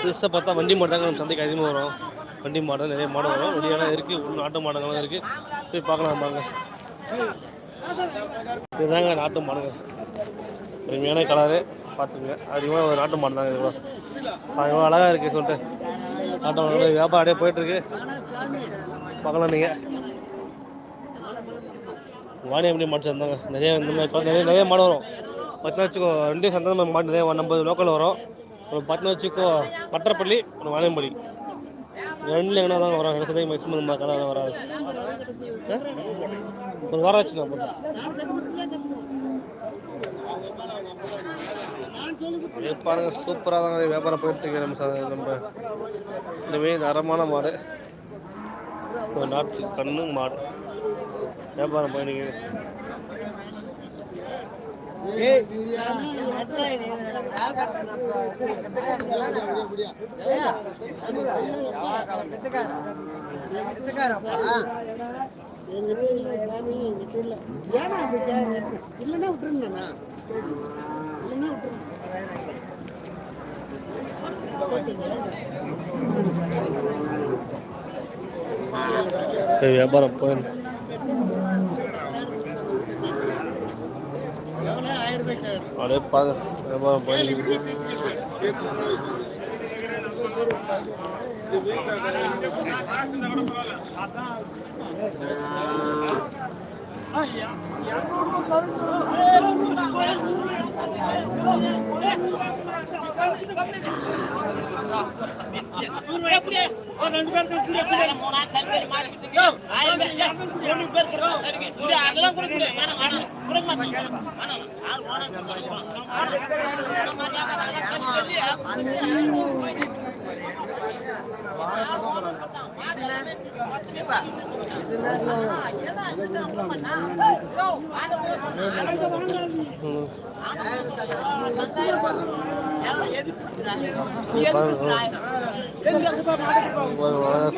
புதுசாக பார்த்தா வண்டி மாடு தாங்க நம்ம சந்தைக்கு அதிகமாக வரும். வண்டி மாடு நிறைய மாடு வரும். வெளியெல்லாம் இருக்குது உள்ள நாட்டு மாடுங்கள்லாம் இருக்குது போய் பார்க்கலாம் பாருங்க இதுதாங்க நாட்டு மாடுங்க. அருமையான கலரு பார்த்துங்க அதிகமாக ஒரு நாட்டு மாடு தாங்க இவ்வளோ அதிகமாக அழகாக இருக்குது சொல்லிட்டு. நாட்டு மாடு வியாபாரம் அப்படியே போயிட்டுருக்கு. பார்க்கலாம் நீங்கள் வாணியம்படி மாடு சேர்ந்தாங்க. நிறைய இந்த மாதிரி நிறைய நிறைய மாடு வரும். பார்த்தீங்கன்னா வச்சுக்கோ ரெண்டு சந்தை மாடு நிறைய நம்ம லோக்கல் வரும். ஒரு பத்து வச்சுக்கோ பட்டரப்பள்ளி ஒரு வாணியம்பள்ளி. ரெண்டுல எங்கன்னா தான் வரும் ரெண்டு மேக்ஸிமம் நம்ம கடை வராது. ஒரு வாரம் ஆச்சு நான் போட்டு பாருங்க சூப்பராக தான் வியாபாரம் போயிட்டு இருக்கு நம்ம ச- நம்ம இனிமே தரமான மாடு. ஒரு நாட்டு கண்ணு மாடு. வியாபாரம் போயிட்டு இல்லைன்னா விட்டுருங்கண்ணா இல்லைன்னா விட்டுருங்க வியாபாரம் போயிருந்தேன் அப்படியே பாருங்க வியாபாரம் போய்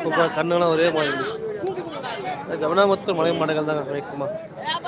சூப்பர் கண்ணுலாம் ஒரே மாதிரி இருக்கு ஜமுனாமத்தூர் மலை மாடுகள் தாங்க மேக்ஸிமம்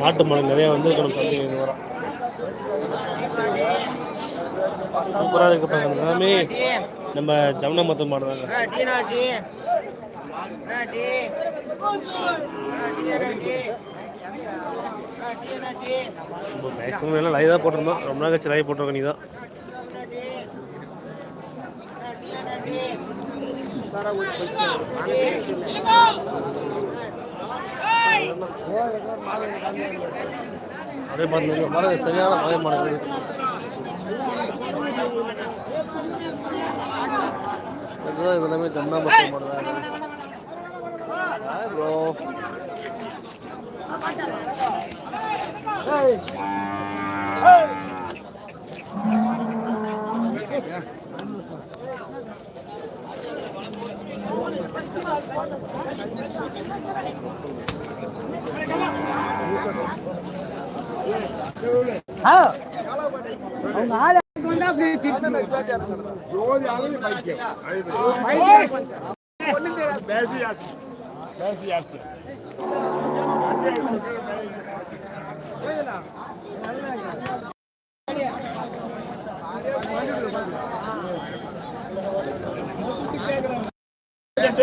நாட்டு மாடு நிறைய வந்து நம்ம சந்தைக்கு இது வரோம். சூப்பராக இருக்கு பாருங்க. எல்லாமே நம்ம ஜமுனாமத்தூர் மாடு தாங்க மேக்ஸிமம் எல்லாம் லைவ் தான் போட்டிருந்தோம். ரொம்ப நாள் கழிச்சு லைவ் போட்டிருக்கோம். நீ தான் அதே மாதிரி மழை சரியான மழை மழை இதுதான் இது எல்லாமே ஜமுனாமத்தூர் மாடு தான் ப்ரோ அவங்க ஆள் வந்தா அப்படியே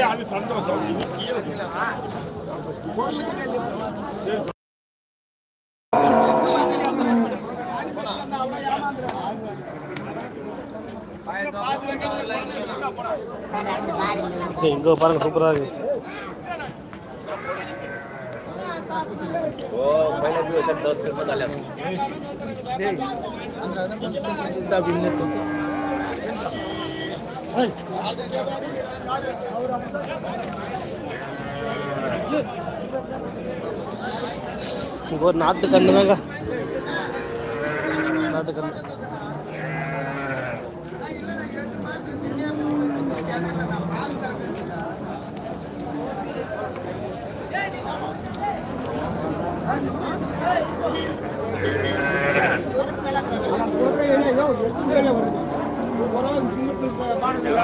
அது இங்கே பாருங்க சூப்பராக இருக்கு. இங்கே ஒரு நாட்டு கண்ணு தாங்க. நாட்டு கண்ணு எல்லா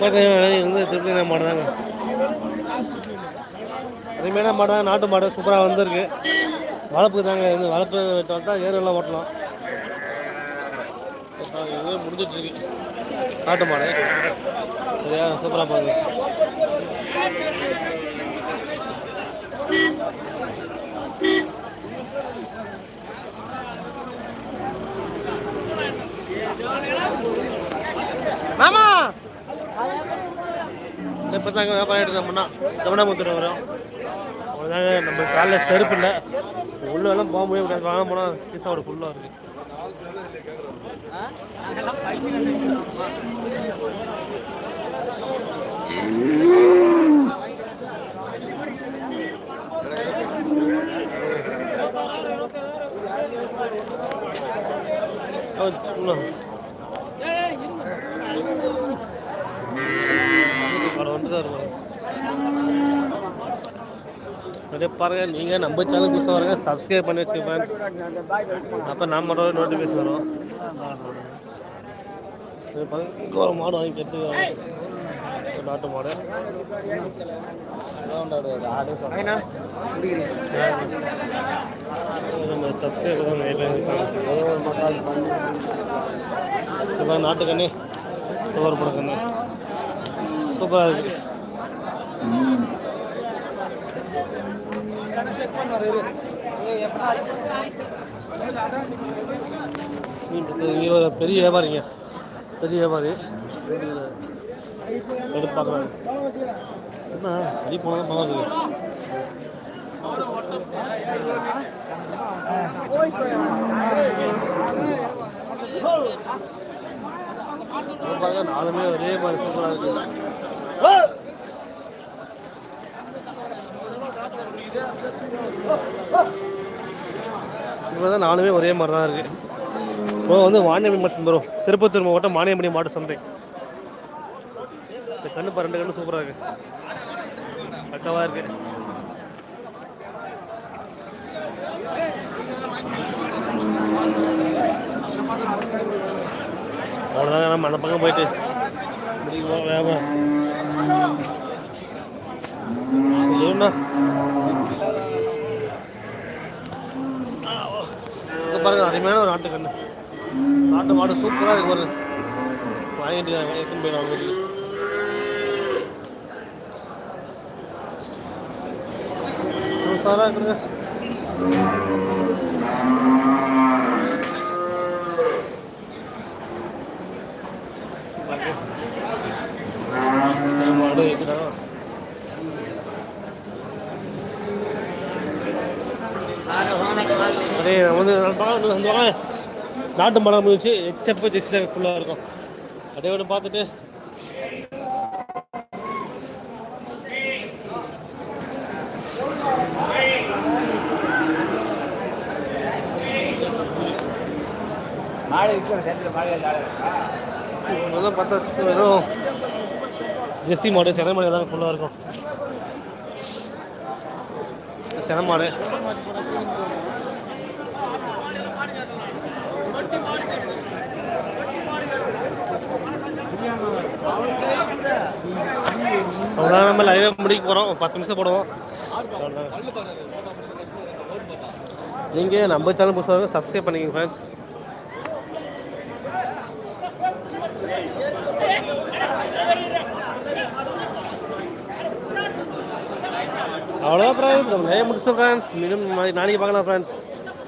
வந்து திருப்பதி மாடு தாங்க. அருமையான மாடு தான் நாட்டு மாடு சூப்பராக வந்திருக்கு. வளர்ப்புக்கு தாங்க இது வளர்ப்பு வளர்த்தா ஏரெல்லாம் ஓட்டலாம். முடிஞ்சிட்ருக்கு. நாட்டு மாடு. சரியா சூப்பராக பாருங்க மாமா! இப்போ தாங்க வியாபாரம் எடுத்தோம்னா தமிழாமுத்தூர் வரும். அவ்வளோதாங்க நம்ம காலைல செருப்பு இல்லை. உள்ளெல்லாம் போக முடியாது. வாங்க போனால் சீசாவோட ஃபுல்லாக இருக்கு. Oh, சும்மா. அவர் வந்து தான் இருப்பார் அப்படியே பாருங்க நீங்கள் நம்ம சேனல் புதுசாக வரங்க சப்ஸ்கிரைப் பண்ணி வச்சுக்க ஃப்ரெண்ட்ஸ் அப்போ நான் மட்டும் நோட்டிஃபிகேஷன் வரும். ஒரு மாடு வாங்கி கட்டு நாட்டு மாடு. நம்ம சப்ஸ்கிரைப் தான் இப்போ நாட்டு கண்ணு துவர பட கண்ணு சூப்பராக இருக்கு. பெரிய வியாபாரிங்க. பெரிய வியாபாரி. எடுத்து பார்க்குறாங்க என்ன? அடி போனதான் பணம் இருக்கு. பாருங்க நாலுமே ஒரே மாதிரி சூப்பராக இருக்கு. இப்போ தான் நாலுமே ஒரே மாதிரி தான் இருக்குது இப்போ வந்து வாணியம்படி மட்டும் வரும் திருப்பத்தூர் மாவட்டம் வாணியம்படி மாட்டு சந்தை. இந்த கண்ணு பாரு, ரெண்டு கண்ணு சூப்பராக இருக்கு. பக்கவாக இருக்கு. அவ்வளோதாங்க நம்ம அந்த பக்கம் போயிட்டு. முடிக்குவோம் பாருங்க அருமையான ஒரு ஆட்டு கண்ணு. ஆட்டு மாடு சூப்பராக இருக்கு பாருங்க. வாங்கிட்டு எடுத்துன்னு போயிடும் வீட்டுக்கு. சூப்பராக இருக்குங்க மாடு வைக்கிறாங்க அதே வந்து பார்க்க வந்து வாங்க நாட்டு மரம் முடிஞ்சு எச்சப்ப ஜெஸ்ஸி தான் ஃபுல்லாக இருக்கும். அதே ஒன்று பார்த்துட்டு. இதெல்லாம் பார்த்தா வச்சுக்கோ வெறும் மாடு சென மாடு தான் ஃபுல்லாக இருக்கும். சென மாடு. அவ்வளோதான் நம்ம லைவாக முடிக்க போகிறோம் பத்து நிமிஷம் போடுவோம். நீங்கள் நம்ம சேனல் புதுசாக சப்ஸ்கிரைப் பண்ணிக்கங்க ஃப்ரெண்ட்ஸ் அவ்வளோதான் ஃப்ரெண்ட்ஸ் நம்ம நிறைய முடிச்சோம் ஃப்ரெண்ட்ஸ் மீண்டும் நாளைக்கு பார்க்கலாம் ஃப்ரெண்ட்ஸ்